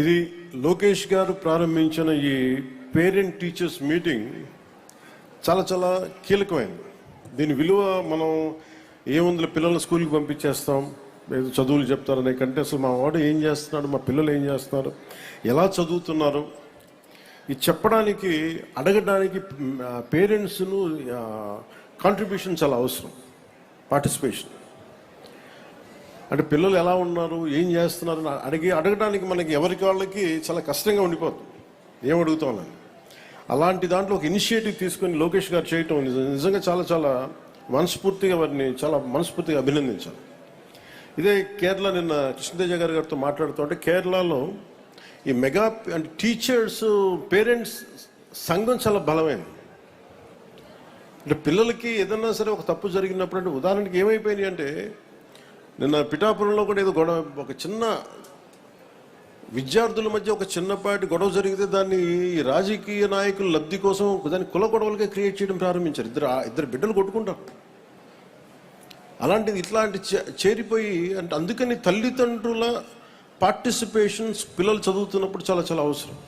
ఇది లోకేష్ గారు ప్రారంభించిన ఈ పేరెంట్ టీచర్స్ మీటింగ్ చాలా చాలా కీలకమైనది దీని విలువ మనం ఏముంది పిల్లల స్కూల్కి పంపించేస్తాం? ఏదో చదువులు చెప్తారనే కంటే అసలు మా వాడు ఏం చేస్తున్నాడు? మా పిల్లలు ఏం చేస్తున్నారు? ఎలా చదువుతున్నారు? ఇది చెప్పడానికి అడగడానికి పేరెంట్స్ను కాంట్రిబ్యూషన్ చాలా అవసరం. పార్టిసిపేషన్ అంటే పిల్లలు ఎలా ఉన్నారు ఏం చేస్తున్నారు అడిగి అడగడానికి మనకి ఎవరికి వాళ్ళకి చాలా కష్టంగా ఉండిపోతుంది. ఏం అడుగుతామని అలాంటి దాంట్లో ఒక ఇనిషియేటివ్ తీసుకొని లోకేష్ గారు చేయటం నిజంగా చాలా చాలా మనస్ఫూర్తిగా వారిని చాలా మనస్ఫూర్తిగా అభినందించాలి. ఇదే కేరళ నిన్న కృష్ణతేజ గారి గారితో మాట్లాడుతుంటే కేరళలో ఈ మెగా అంటే టీచర్స్ పేరెంట్స్ సంఘం చాలా బలమైనది అంటే పిల్లలకి ఏదన్నా సరే ఒక తప్పు జరిగినప్పుడు అంటే ఉదాహరణకి ఏమైపోయినాయి అంటే నిన్న పిఠాపురంలో కూడా ఏదో గొడవ ఒక చిన్న విద్యార్థుల మధ్య ఒక చిన్నపాటి గొడవ జరిగితే దాన్ని ఈ రాజకీయ నాయకుల లబ్ధి కోసం దాన్ని కుల గొడవలుగా క్రియేట్ చేయడం ప్రారంభించారు. ఇద్దరు ఇద్దరు బిడ్డలు కొట్టుకుంటారు. అలాంటిది ఇట్లాంటి చే- చేరిపోయి అంటే అందుకని తల్లిదండ్రుల పార్టిసిపేషన్స్ పిల్లలు చదువుతున్నప్పుడు చాలా చాలా అవసరం.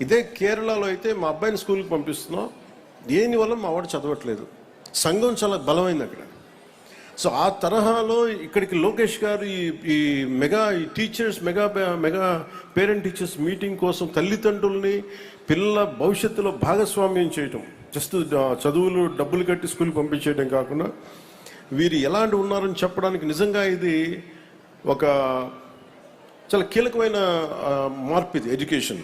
ఇదే కేరళలో అయితే మా అబ్బాయిని స్కూల్కి పంపిస్తున్నాం. దేనివల్ల మా వాడు చదవట్లేదు. సంఘం చాలా బలమైంది అక్కడ. సో ఆ తరహాలో ఇక్కడికి లోకేష్ గారు ఈ ఈ మెగా ఈ teachers mega mega parent teachers meeting కోసం తల్లిదండ్రుల్ని పిల్లల భవిష్యత్తులో భాగస్వామ్యం చేయటం జస్ట్ చదువులు డబ్బులు కట్టి స్కూల్ పంపించేయడం కాకుండా వీరు ఎలాంటి ఉన్నారని చెప్పడానికి నిజంగా ఇది ఒక చాలా కీలకమైన మార్పు ఇది ఎడ్యుకేషన్